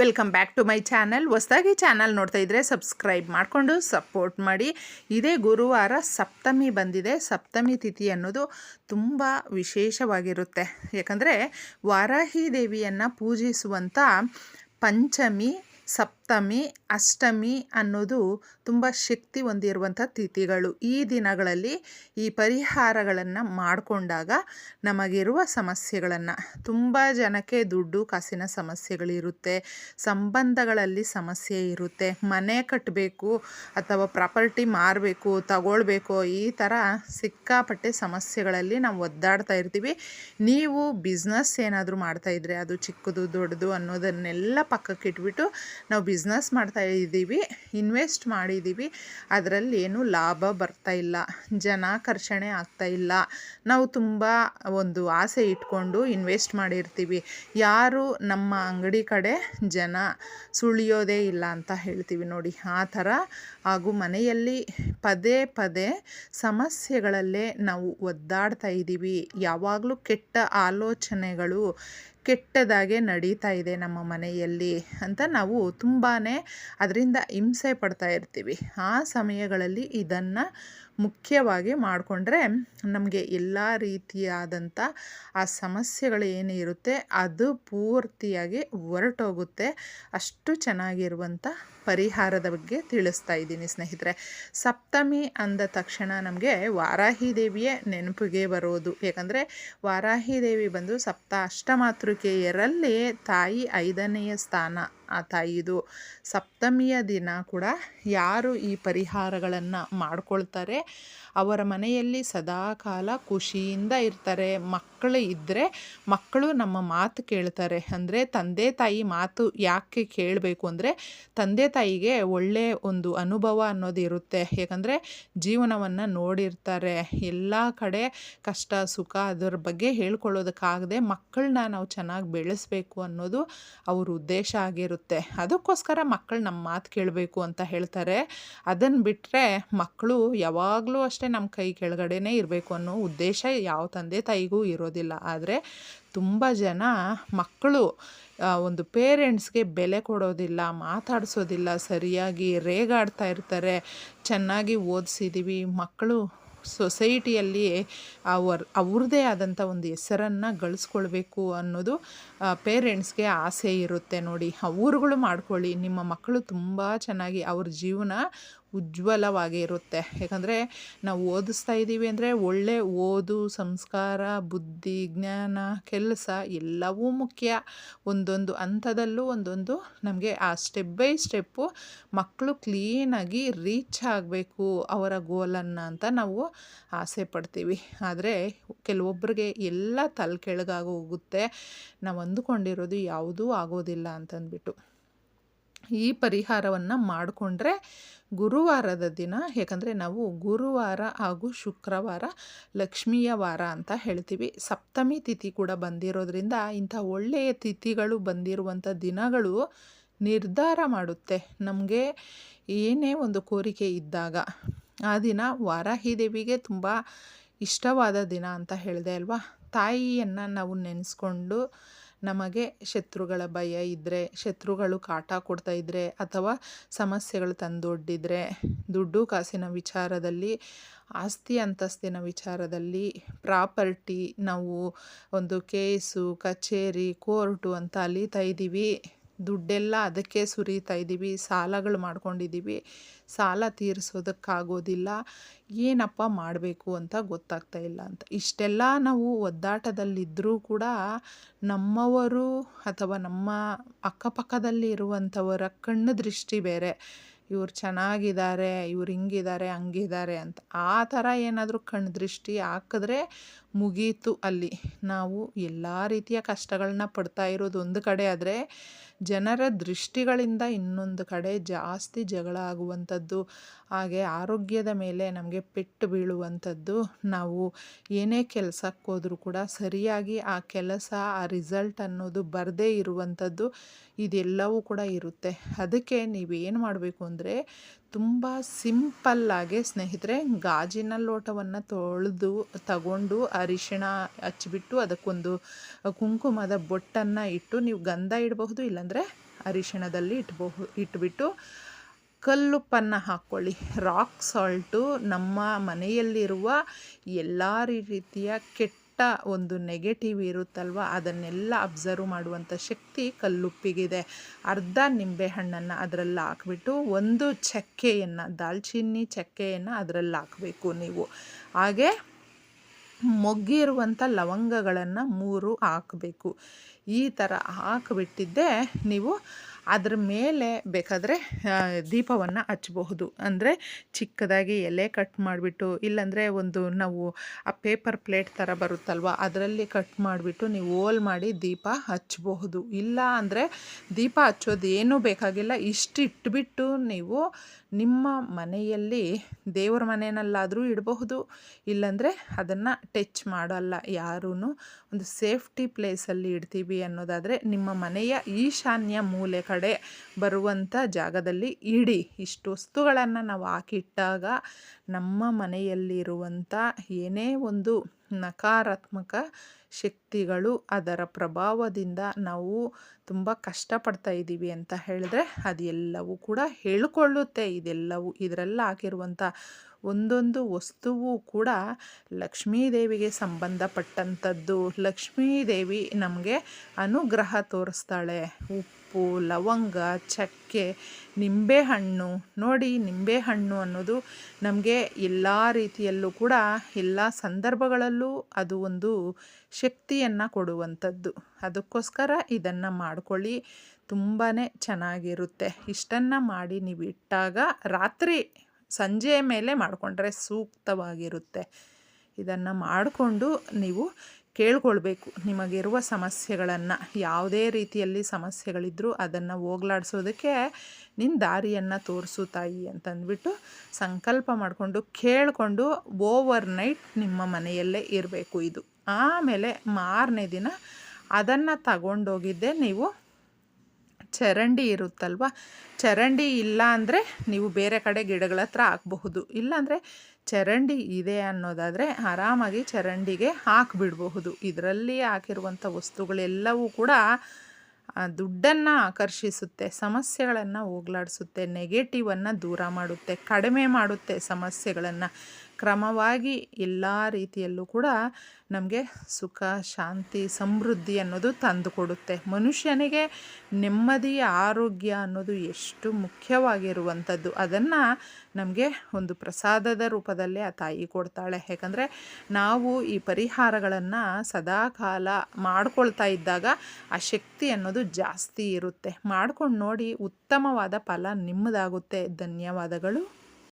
Welcome back to my channel. ಹೊಸದಾಗಿ channel ನೋಡ್ತಾ ಇದ್ದರೆ ಸಬ್ಸ್ಕ್ರೈಬ್ ಮಾಡಿಕೊಂಡು ಸಪೋರ್ಟ್ ಮಾಡಿ. ಇದೇ ಗುರುವಾರ ಸಪ್ತಮಿ ಬಂದಿದೆ. ಸಪ್ತಮಿ ತಿಥಿ ಅನ್ನೋದು ತುಂಬ ವಿಶೇಷವಾಗಿರುತ್ತೆ. ಯಾಕಂದರೆ ವಾರಾಹಿ ದೇವಿಯನ್ನು ಪೂಜಿಸುವಂಥ ಪಂಚಮಿ ಸಪ್ತಮಿ ಅಷ್ಟಮಿ ಅನ್ನೋದು ತುಂಬ ಶಕ್ತಿ ಹೊಂದಿರುವಂಥ ತಿಥಿಗಳು. ಈ ದಿನಗಳಲ್ಲಿ ಈ ಪರಿಹಾರಗಳನ್ನು ಮಾಡಿಕೊಂಡಾಗ ನಮಗಿರುವ ಸಮಸ್ಯೆಗಳನ್ನು, ತುಂಬ ಜನಕ್ಕೆ ದುಡ್ಡು ಕಾಸಿನ ಸಮಸ್ಯೆಗಳಿರುತ್ತೆ, ಸಂಬಂಧಗಳಲ್ಲಿ ಸಮಸ್ಯೆ ಇರುತ್ತೆ, ಮನೆ ಕಟ್ಟಬೇಕು ಅಥವಾ ಪ್ರಾಪರ್ಟಿ ಮಾರಬೇಕು, ತಗೊಳ್ಬೇಕು, ಈ ಥರ ಸಿಕ್ಕಾಪಟ್ಟೆ ಸಮಸ್ಯೆಗಳಲ್ಲಿ ನಾವು ಒದ್ದಾಡ್ತಾ ಇರ್ತೀವಿ. ನೀವು ಬಿಸ್ನೆಸ್ ಏನಾದರೂ ಮಾಡ್ತಾಯಿದ್ರೆ ಅದು ಚಿಕ್ಕದು, ದೊಡ್ಡದು ಅನ್ನೋದನ್ನೆಲ್ಲ ಪಕ್ಕಕ್ಕೆ ಇಟ್ಬಿಟ್ಟು ನಾವು ಬಿಸ್ನೆಸ್ ಮಾಡ್ತಾ ಇದ್ದೀವಿ, ಇನ್ವೆಸ್ಟ್ ಮಾಡಿದ್ದೀವಿ. ಅದರಲ್ಲಿ ಏನು ಲಾಭ ಬರ್ತಾ ಇಲ್ಲ ಜನಾಕರ್ಷಣೆ ಆಗ್ತಾ ಇಲ್ಲ. ನಾವು ತುಂಬ ಒಂದು ಆಸೆ ಇಟ್ಕೊಂಡು ಇನ್ವೆಸ್ಟ್ ಮಾಡಿರ್ತೀವಿ. ಯಾರು ನಮ್ಮ ಅಂಗಡಿ ಕಡೆ ಜನ ಸುಳಿಯೋದೇ ಇಲ್ಲ ಅಂತ ಹೇಳ್ತೀವಿ ನೋಡಿ. ಆ ಥರ ಹಾಗೂ ಮನೆಯಲ್ಲಿ ಪದೇ ಪದೇ ಸಮಸ್ಯೆಗಳಲ್ಲೇ ನಾವು ಒದ್ದಾಡ್ತಾ ಇದ್ದೀವಿ. ಯಾವಾಗಲೂ ಕೆಟ್ಟ ಆಲೋಚನೆಗಳು ಕೆಟ್ಟದಾಗೆ ನಡೀತಾ ಇದೆ ನಮ್ಮ ಮನೆಯಲ್ಲಿ ಅಂತ ನಾವು ತುಂಬಾ ಅದರಿಂದ ಹಿಂಸೆ ಪಡ್ತಾ ಇರ್ತೀವಿ. ಆ ಸಮಯಗಳಲ್ಲಿ ಇದನ್ನು ಮುಖ್ಯವಾಗಿ ಮಾಡಿಕೊಂಡ್ರೆ ನಮಗೆ ಎಲ್ಲ ರೀತಿಯಾದಂಥ ಆ ಸಮಸ್ಯೆಗಳು ಏನು ಇರುತ್ತೆ ಅದು ಪೂರ್ತಿಯಾಗಿ ಹೊರಟೋಗುತ್ತೆ. ಅಷ್ಟು ಚೆನ್ನಾಗಿರುವಂಥ ಪರಿಹಾರದ ಬಗ್ಗೆ ತಿಳಿಸ್ತಾ ಇದ್ದೀನಿ ಸ್ನೇಹಿತರೆ. ಸಪ್ತಮಿ ಅಂದ ತಕ್ಷಣ ನಮಗೆ ವಾರಾಹಿ ದೇವಿಯೇ ನೆನಪಿಗೆ ಬರೋದು. ಯಾಕಂದರೆ ವಾರಾಹಿ ದೇವಿ ಬಂದು ಸಪ್ತ ಅಷ್ಟಮಾತೃಕೆಯರಲ್ಲಿ ತಾಯಿ ಐದನೆಯ ಸ್ಥಾನ. ಆ ತಾಯಿದು ಸಪ್ತಮಿಯ ದಿನ ಕೂಡ ಯಾರು ಈ ಪರಿಹಾರಗಳನ್ನು ಮಾಡ್ಕೊಳ್ತಾರೆ, ಅವರ ಮನೆಯಲ್ಲಿ ಸದಾಕಾಲ ಖುಷಿಯಿಂದ ಇರ್ತಾರೆ, ಮಕ್ಕಳು ಇದ್ದರೆ ಮಕ್ಕಳು ನಮ್ಮ ಮಾತು ಕೇಳ್ತಾರೆ. ಅಂದರೆ ತಂದೆ ತಾಯಿ ಮಾತು ಯಾಕೆ ಕೇಳಬೇಕು ಅಂದರೆ ತಂದೆ ತಾಯಿಗೆ ಒಳ್ಳೆಯ ಒಂದು ಅನುಭವ ಅನ್ನೋದು ಇರುತ್ತೆ. ಯಾಕಂದರೆ ಜೀವನವನ್ನು ನೋಡಿರ್ತಾರೆ. ಎಲ್ಲ ಕಡೆ ಕಷ್ಟ, ಸುಖ ಅದರ ಬಗ್ಗೆ ಹೇಳ್ಕೊಳ್ಳೋದಕ್ಕಾಗದೆ ಮಕ್ಕಳನ್ನ ನಾವು ಚೆನ್ನಾಗಿ ಬೆಳೆಸಬೇಕು ಅನ್ನೋದು ಅವ್ರ ಉದ್ದೇಶ ಆಗಿರುತ್ತೆ. ಅದಕ್ಕೋಸ್ಕರ ಮಕ್ಕಳು ನಮ್ಮ ಮಾತು ಕೇಳಬೇಕು ಅಂತ ಹೇಳ್ತಾರೆ. ಅದನ್ನು ಬಿಟ್ಟರೆ ಮಕ್ಕಳು ಯಾವಾಗಲೂ ಅಷ್ಟೇ ನಮ್ಮ ಕೈ ಕೆಳಗಡೆನೇ ಇರಬೇಕು ಅನ್ನೋ ಉದ್ದೇಶ ಯಾವ ತಂದೆ ತಾಯಿಗೂ ಇರೋದಿಲ್ಲ. ಆದರೆ ತುಂಬ ಜನ ಮಕ್ಕಳು ಒಂದು ಪೇರೆಂಟ್ಸ್ಗೆ ಬೆಲೆ ಕೊಡೋದಿಲ್ಲ, ಮಾತಾಡಿಸೋದಿಲ್ಲ, ಸರಿಯಾಗಿ ರೇಗಾಡ್ತಾ ಇರ್ತಾರೆ, ಚೆನ್ನಾಗಿ ಓದಿಸಿದ್ದೀವಿ ಮಕ್ಕಳು ಸೊಸೈಟಿಯಲ್ಲಿ ಅವರ್, ಅವ್ರದ್ದೇ ಆದಂಥ ಒಂದು ಹೆಸರನ್ನು ಗಳಿಸ್ಕೊಳ್ಬೇಕು ಅನ್ನೋದು ಪೇರೆಂಟ್ಸ್ಗೆ ಆಸೆ ಇರುತ್ತೆ ನೋಡಿ. ಅವ್ರುಗಳು ಮಾಡ್ಕೊಳ್ಳಿ. ನಿಮ್ಮ ಮಕ್ಕಳು ತುಂಬ ಚೆನ್ನಾಗಿ ಅವ್ರ ಜೀವನ ಉಜ್ವಲವಾಗಿ ಇರುತ್ತೆ. ಯಾಕಂದರೆ ನಾವು ಓದಿಸ್ತಾ ಇದ್ದೀವಿ ಅಂದರೆ ಒಳ್ಳೆ ಓದು, ಸಂಸ್ಕಾರ, ಬುದ್ಧಿ, ಜ್ಞಾನ, ಕೆಲಸ ಎಲ್ಲವೂ ಮುಖ್ಯ. ಒಂದೊಂದು ಹಂತದಲ್ಲೂ ಒಂದೊಂದು ನಮಗೆ ಆ ಸ್ಟೆಪ್ ಬೈ ಸ್ಟೆಪ್ಪು ಮಕ್ಕಳು ಕ್ಲೀನಾಗಿ ರೀಚ್ ಆಗಬೇಕು ಅವರ ಗೋಲನ್ನು ಅಂತ ನಾವು ಆಸೆ ಪಡ್ತೀವಿ. ಆದರೆ ಕೆಲವೊಬ್ಬರಿಗೆ ಎಲ್ಲ ತಲೆ ಕೆಳಗಾಗೋಗುತ್ತೆ. ನಾವು ಅಂದುಕೊಂಡಿರೋದು ಯಾವುದೂ ಆಗೋದಿಲ್ಲ ಅಂತಂದ್ಬಿಟ್ಟು. ಈ ಪರಿಹಾರವನ್ನು ಮಾಡಿಕೊಂಡ್ರೆ ಗುರುವಾರದ ದಿನ, ಯಾಕಂದರೆ ನಾವು ಗುರುವಾರ ಹಾಗೂ ಶುಕ್ರವಾರ ಲಕ್ಷ್ಮಿಯ ವಾರ ಅಂತ ಹೇಳ್ತೀವಿ. ಸಪ್ತಮಿ ತಿಥಿ ಕೂಡ ಬಂದಿರೋದ್ರಿಂದ ಇಂಥ ಒಳ್ಳೆಯ ತಿಥಿಗಳು ಬಂದಿರುವಂಥ ದಿನಗಳು ನಿರ್ಧಾರ ಮಾಡುತ್ತೆ. ನಮಗೆ ಏನೇ ಒಂದು ಕೋರಿಕೆ ಇದ್ದಾಗ ಆ ದಿನ ವಾರಾಹಿದೇವಿಗೆ ತುಂಬ ಇಷ್ಟವಾದ ದಿನ ಅಂತ ಹೇಳಿದೆ ಅಲ್ವಾ? ತಾಯಿಯನ್ನು ನಾವು ನೆನೆಸ್ಕೊಂಡು ನಮಗೆ ಶತ್ರುಗಳ ಭಯ ಇದ್ದರೆ ಶತ್ರುಗಳು ಕಾಟ ಕೊಡ್ತಾ ಇದ್ದರೆ ಅಥವಾ ಸಮಸ್ಯೆಗಳು ತಂದೊಡ್ಡಿದ್ರೆ, ದುಡ್ಡು ಕಾಸಿನ ವಿಚಾರದಲ್ಲಿ, ಆಸ್ತಿ ಅಂತಸ್ತಿನ ವಿಚಾರದಲ್ಲಿ ಪ್ರಾಪರ್ಟಿ ನಾವು ಒಂದು ಕೇಸು, ಕಚೇರಿ, ಕೋರ್ಟು ಅಂತ ಅಲೀತಾ ಇದ್ದೀವಿ ದುಡ್ಡೆಲ್ಲ ಅದಕ್ಕೆ ಸುರಿತಾ ಇದ್ದೀವಿ, ಸಾಲಗಳು ಮಾಡ್ಕೊಂಡಿದ್ದೀವಿ. ಸಾಲ ತೀರಿಸೋದಕ್ಕಾಗೋದಿಲ್ಲ. ಏನಪ್ಪ ಮಾಡಬೇಕು ಅಂತ ಗೊತ್ತಾಗ್ತಾ ಇಲ್ಲ ಅಂತ. ಇಷ್ಟೆಲ್ಲ ನಾವು ಒದ್ದಾಟದಲ್ಲಿದ್ದರೂ ಕೂಡ ನಮ್ಮವರು ಅಥವಾ ನಮ್ಮ ಅಕ್ಕಪಕ್ಕದಲ್ಲಿ ಇರುವಂಥವರ ಕಣ್ಣು ದೃಷ್ಟಿ ಬೇರೆ. ಇವ್ರು ಚೆನ್ನಾಗಿದ್ದಾರೆ, ಇವ್ರು ಹಿಂಗಿದ್ದಾರೆ, ಹಂಗಿದ್ದಾರೆ ಅಂತ. ಆ ಥರ ಏನಾದರೂ ಕಣ್ಣು ದೃಷ್ಟಿ ಹಾಕಿದ್ರೆ ಮುಗೀತು ಅಲ್ಲಿ. ನಾವು ಎಲ್ಲ ರೀತಿಯ ಕಷ್ಟಗಳನ್ನ ಪಡ್ತಾ ಇರೋದು ಒಂದು ಕಡೆ ಆದರೆ, ಜನರ ದೃಷ್ಟಿಗಳಿಂದ ಇನ್ನೊಂದು ಕಡೆ ಜಾಸ್ತಿ ಜಗಳ ಆಗುವಂಥದ್ದು, ಹಾಗೆ ಆರೋಗ್ಯದ ಮೇಲೆ ನಮಗೆ ಪೆಟ್ಟು ಬೀಳುವಂಥದ್ದು, ನಾವು ಏನೇ ಕೆಲಸಕ್ಕೆ ಹೋದರೂ ಕೂಡ ಸರಿಯಾಗಿ ಆ ಕೆಲಸ, ಆ ರಿಸಲ್ಟ್ ಅನ್ನೋದು ಬರದೇ ಇರುವಂಥದ್ದು, ಇದೆಲ್ಲವೂ ಕೂಡ ಇರುತ್ತೆ. ಅದಕ್ಕೆ ನೀವೇನು ಮಾಡಬೇಕು ಅಂದರೆ ತುಂಬ ಸಿಂಪಲ್ಲಾಗಿ ಸ್ನೇಹಿತರೆ, ಗಾಜಿನ ಲೋಟವನ್ನು ತೊಳೆದು, ತಗೊಂಡು ಅರಿಶಿಣ ಹಚ್ಚಿಬಿಟ್ಟು ಅದಕ್ಕೊಂದು ಕುಂಕುಮದ ಬೊಟ್ಟನ್ನು ಇಟ್ಟು ನೀವು ಗಂಧ ಇಡಬಹುದು, ಇಲ್ಲಾಂದರೆ ಅರಿಶಿಣದಲ್ಲಿ ಇಟ್ಬಹು ಇಟ್ಬಿಟ್ಟು ಕಲ್ಲುಪ್ಪನ್ನು ಹಾಕ್ಕೊಳ್ಳಿ. ರಾಕ್ ಸಾಲ್ಟು ನಮ್ಮ ಮನೆಯಲ್ಲಿರುವ ಎಲ್ಲ ರೀತಿಯ ಕೆಟ್ಟ ಒಂದು ನೆಗೆಟಿವ್ ಇರುತ್ತಲ್ವ? ಅದನ್ನೆಲ್ಲ ಅಬ್ಸರ್ವ್ ಮಾಡುವಂಥ ಶಕ್ತಿ ಕಲ್ಲುಪ್ಪಿಗಿದೆ. ಅರ್ಧ ನಿಂಬೆಹಣ್ಣನ್ನು ಅದರಲ್ಲಿ ಹಾಕ್ಬಿಟ್ಟು ಒಂದು ಚಕ್ಕೆಯನ್ನು, ದಾಲ್ಚಿನ್ನಿ ಚಕ್ಕೆಯನ್ನು ಅದರಲ್ಲಿ ಹಾಕಬೇಕು ನೀವು. ಹಾಗೆ ಮೊಗ್ಗಿರುವಂಥ ಲವಂಗಗಳನ್ನು ಮೂರು ಹಾಕಬೇಕು. ಈ ಥರ ಹಾಕಿಬಿಟ್ಟಿದ್ದೆ ನೀವು ಅದ್ರ ಮೇಲೆ ಬೇಕಾದರೆ ದೀಪವನ್ನು ಹಚ್ಚಬಹುದು. ಅಂದರೆ ಚಿಕ್ಕದಾಗಿ ಎಲೆ ಕಟ್ ಮಾಡಿಬಿಟ್ಟು, ಇಲ್ಲಾಂದರೆ ಒಂದು ನಾವು ಆ ಪೇಪರ್ ಪ್ಲೇಟ್ ಥರ ಬರುತ್ತಲ್ವ, ಅದರಲ್ಲಿ ಕಟ್ ಮಾಡಿಬಿಟ್ಟು ನೀವು ಹೋಲ್ ಮಾಡಿ ದೀಪ ಹಚ್ಚಬಹುದು. ಇಲ್ಲ ಅಂದರೆ ದೀಪ ಹಚ್ಚೋದು ಏನೂ ಬೇಕಾಗಿಲ್ಲ. ಇಷ್ಟು ಇಟ್ಬಿಟ್ಟು ನೀವು ನಿಮ್ಮ ಮನೆಯಲ್ಲಿ ದೇವರ ಮನೆಯಲ್ಲಾದರೂ ಇಡಬಹುದು. ಇಲ್ಲಾಂದರೆ ಅದನ್ನು ಟಚ್ ಮಾಡಲ್ಲ ಯಾರೂ ಒಂದು ಸೇಫ್ಟಿ ಪ್ಲೇಸಲ್ಲಿ ಇಡ್ತೀವಿ ಅನ್ನೋದಾದರೆ ನಿಮ್ಮ ಮನೆಯ ಈಶಾನ್ಯ ಮೂಲೆ ಕಡೆ ಬರುವಂಥ ಜಾಗದಲ್ಲಿ ಇಡಿ. ಇಷ್ಟು ವಸ್ತುಗಳನ್ನು ನಾವು ಹಾಕಿಟ್ಟಾಗ ನಮ್ಮ ಮನೆಯಲ್ಲಿರುವಂಥ ಏನೇ ಒಂದು ನಕಾರಾತ್ಮಕ ಶಕ್ತಿಗಳು ಅದರ ಪ್ರಭಾವದಿಂದ ನಾವು ತುಂಬ ಕಷ್ಟಪಡ್ತಾ ಇದ್ದೀವಿ ಅಂತ ಹೇಳಿದ್ರೆ ಅದೆಲ್ಲವೂ ಕೂಡ ಹೇಳಿಕೊಳ್ಳುತ್ತೆ. ಇದೆಲ್ಲವೂ ಇದರಲ್ಲಿ ಹಾಕಿರುವಂಥ ಒಂದೊಂದು ವಸ್ತುವು ಕೂಡ ಲಕ್ಷ್ಮೀದೇವಿಗೆ ಸಂಬಂಧಪಟ್ಟಂಥದ್ದು. ಲಕ್ಷ್ಮೀದೇವಿ ನಮಗೆ ಅನುಗ್ರಹ ತೋರಿಸ್ತಾಳೆ. ಉಪ್ಪು, ಲವಂಗ, ಚಕ್ಕೆ, ನಿಂಬೆಹಣ್ಣು. ನೋಡಿ, ನಿಂಬೆಹಣ್ಣು ಅನ್ನೋದು ನಮಗೆ ಎಲ್ಲ ರೀತಿಯಲ್ಲೂ ಕೂಡ ಎಲ್ಲ ಸಂದರ್ಭಗಳಲ್ಲೂ ಅದು ಒಂದು ಶಕ್ತಿಯನ್ನು ಕೊಡುವಂಥದ್ದು. ಅದಕ್ಕೋಸ್ಕರ ಇದನ್ನು ಮಾಡ್ಕೊಳ್ಳಿ. ತುಂಬಾ ಚೆನ್ನಾಗಿರುತ್ತೆ. ಇಷ್ಟನ್ನು ಮಾಡಿ ನೀವು ಇಟ್ಟಾಗ ರಾತ್ರಿ ಸಂಜೆಯ ಮೇಲೆ ಮಾಡಿಕೊಂಡ್ರೆ ಸೂಕ್ತವಾಗಿರುತ್ತೆ. ಇದನ್ನು ಮಾಡಿಕೊಂಡು ನೀವು ಕೇಳ್ಕೊಳ್ಬೇಕು. ನಿಮಗಿರುವ ಸಮಸ್ಯೆಗಳನ್ನು, ಯಾವುದೇ ರೀತಿಯಲ್ಲಿ ಸಮಸ್ಯೆಗಳಿದ್ದರೂ ಅದನ್ನು ಹೋಗ್ಲಾಡ್ಸೋದಕ್ಕೆ ನಿನ್ನ ದಾರಿಯನ್ನು ತೋರಿಸು ತಾಯಿ ಅಂತಂದ್ಬಿಟ್ಟು ಸಂಕಲ್ಪ ಮಾಡಿಕೊಂಡು ಕೇಳಿಕೊಂಡು ಓವರ್ ನೈಟ್ ನಿಮ್ಮ ಮನೆಯಲ್ಲೇ ಇರಬೇಕು ಇದು. ಆಮೇಲೆ ಮಾರನೇ ದಿನ ಅದನ್ನು ತಗೊಂಡೋಗಿದ್ದೆ ನೀವು ಚರಂಡಿ ಇರುತ್ತಲ್ವ? ಚರಂಡಿ ಇಲ್ಲ ಅಂದರೆ ನೀವು ಬೇರೆ ಕಡೆ ಗಿಡಗಳ ಹತ್ರ ಹಾಕಬಹುದು. ಇಲ್ಲಾಂದರೆ ಚರಂಡಿ ಇದೆ ಅನ್ನೋದಾದರೆ ಆರಾಮಾಗಿ ಚರಂಡಿಗೆ ಹಾಕಿಬಿಡಬಹುದು. ಇದರಲ್ಲಿ ಹಾಕಿರುವಂಥ ವಸ್ತುಗಳೆಲ್ಲವೂ ಕೂಡ ದುಡ್ಡನ್ನು ಆಕರ್ಷಿಸುತ್ತೆ, ಸಮಸ್ಯೆಗಳನ್ನು ಹೋಗ್ಲಾಡಿಸುತ್ತೆ ನೆಗೆಟಿವನ್ನು ದೂರ ಮಾಡುತ್ತೆ, ಕಡಿಮೆ ಮಾಡುತ್ತೆ ಸಮಸ್ಯೆಗಳನ್ನು. ಕ್ರಮವಾಗಿ ಎಲ್ಲ ರೀತಿಯಲ್ಲೂ ಕೂಡ ನಮಗೆ ಸುಖ, ಶಾಂತಿ, ಸಮೃದ್ಧಿ ಅನ್ನೋದು ತಂದು ಕೊಡುತ್ತೆ. ಮನುಷ್ಯನಿಗೆ ನೆಮ್ಮದಿ, ಆರೋಗ್ಯ ಅನ್ನೋದು ಎಷ್ಟು ಮುಖ್ಯವಾಗಿರುವಂಥದ್ದು, ಅದನ್ನು ನಮಗೆ ಒಂದು ಪ್ರಸಾದದ ರೂಪದಲ್ಲಿ ಆ ತಾಯಿ ಕೊಡ್ತಾಳೆ. ಯಾಕಂದರೆ ನಾವು ಈ ಪರಿಹಾರಗಳನ್ನು ಸದಾಕಾಲ ಮಾಡ್ಕೊಳ್ತಾ ಇದ್ದಾಗ ಆ ಶಕ್ತಿ ಅನ್ನೋದು ಜಾಸ್ತಿ ಇರುತ್ತೆ. ಮಾಡ್ಕೊಂಡು ನೋಡಿ ಉತ್ತಮವಾದ ಫಲ ನಿಮ್ಮದಾಗುತ್ತೆ. ಧನ್ಯವಾದಗಳು.